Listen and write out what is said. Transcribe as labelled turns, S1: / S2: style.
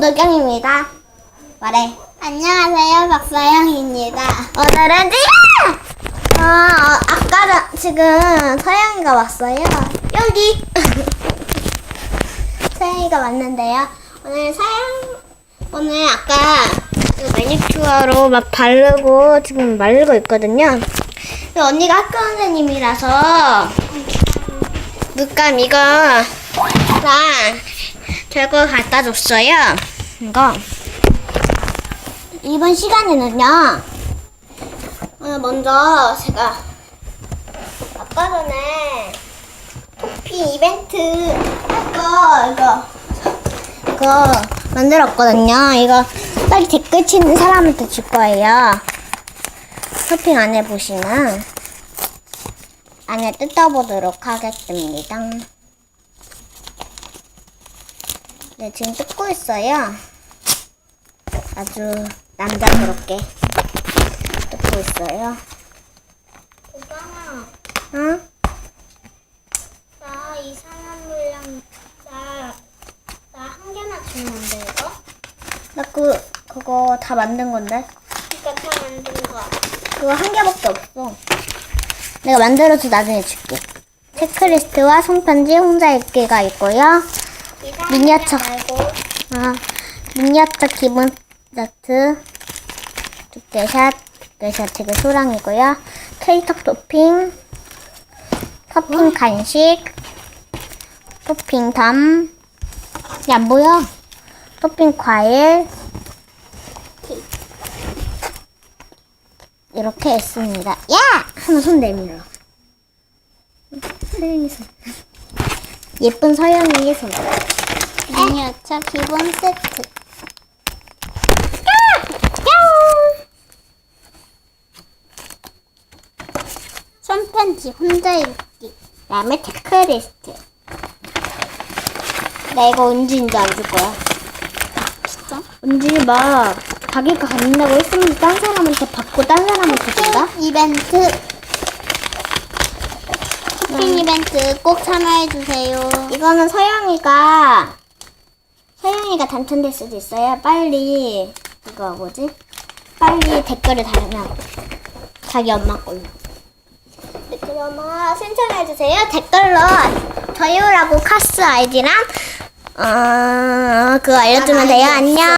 S1: 도경입니다. 말해.
S2: 안녕하세요, 박서영입니다.
S1: 오늘은 지금 어, 어, 아까 전- 지금 서영이가 왔어요. 여기 서영이가 왔는데요. 오늘 서영 오늘 아까 그 매니큐어로 막 바르고 지금 말리고 있거든요. 언니가 학교 선생님이라서 물감 이거랑 결과 갖다 줬어요. 이거 이번 시간에는요. 오늘 먼저 제가 아까 전에 토피 이벤트 할거 이거 이거 만들었거든요. 이거 빨리 댓글 치는 사람한테 줄 거예요. 쇼핑 안에 보시면 안에 뜯어보도록 하겠습니다. 네, 지금 뜯고 있어요. 아주 남자스럽게 뜯고 있어요.
S2: 오빠나,
S1: 응?
S2: 나 이상한 물량, 나, 나 한 개나 돼, 이거?
S1: 나 그, 그거 다 만든 건데?
S2: 그니까 다 만든 거.
S1: 그거 한 개밖에 없어. 내가 만들어서 나중에 줄게. 체크리스트와 손편지 혼자 읽기가 있고요. 미니어처. 아, 미니어처 기본 세트, 두께샷, 두께샷 되게 소량이고요. 케이크 토핑, 토핑 간식, 토핑 담, 야, 안 보여? 토핑 과일, 이렇게 있습니다. 야! 하면 손 내밀어. 서영이 손. 예쁜 서영이의 손.
S2: 미니어처 기본 세트.
S1: 손편지 혼자 읽기. 그다음에 체크리스트. 나 이거 은지인지 안 줄 거야.
S2: 진짜?
S1: 은지 막 자기가 갖는다고 했으면 딴 사람한테 받고 딴 사람한테 준다?
S2: 이벤트. 쇼핑 이벤트 꼭 참여해주세요.
S1: 이거는 서영이가 서영이가 당첨될 수도 있어요. 빨리 이거 뭐지? 빨리 댓글을 달면 자기 엄마 걸로. 댓글 엄마 신청해 주세요. 댓글로 저요라고 카스 아이디랑 어 그거 알려주면 돼요. 안녕.